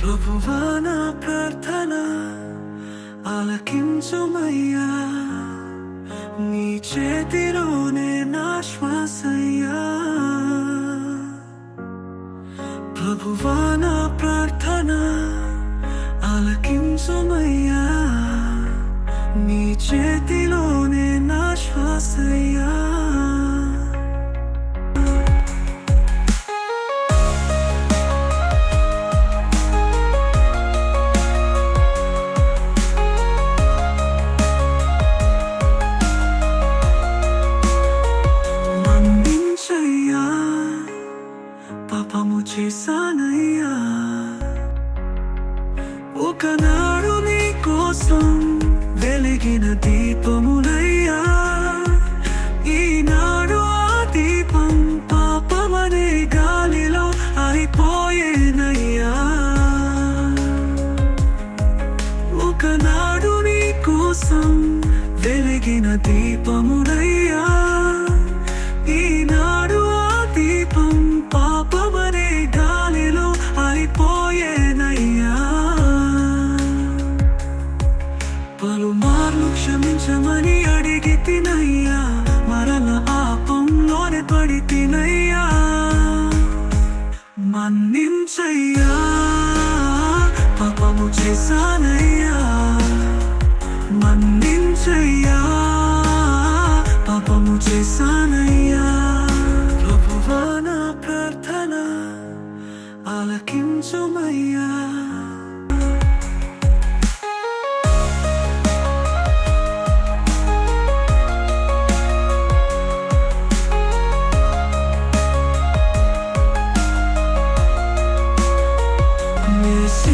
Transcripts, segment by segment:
ప్రభువా నా ప్రార్థన ఆలకించుమయ్యా. నీ చేతిలోనే నా శ్వాసయ్యా. ప్రభువా నా ప్రార్థన ఆలకించుమయ్యా. నీ చేతి చేశానయ్యా ఒకనాడు నీ కోసం వెలిగిన దీపములయ్యా. ఈనాడు ఆ దీపం పాపమనే గాలిలో అయిపోయేనయ్యా ఒకనాడు నీ కోసం వెలిగిన దీపములయ్యా. మన్నించయ్యా పాపము చేశానయ్యా. మన్నించయ్యా పాపము చేశాను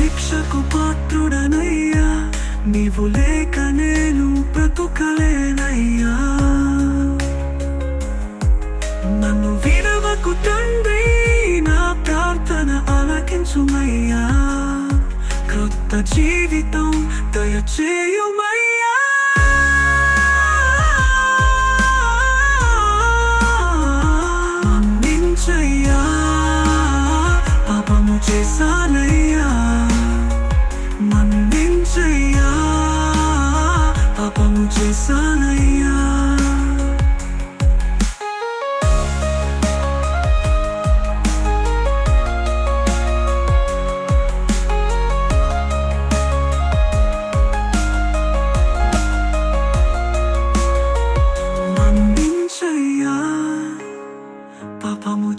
నీ పాత్రుడనయ్యా. నీవు లేక నేను బ్రతుకలేనయ్యా. నన్ను వినవకు తండ్రి నా ప్రార్థన అలకించుమయ్యా క్రొత్త జీవితం దయచేయుమయ్యా. మన్నించయ్యా. పాపము చేశానయ్యా.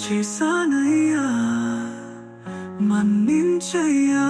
చేశానయ్యా మన్నించయ్యా.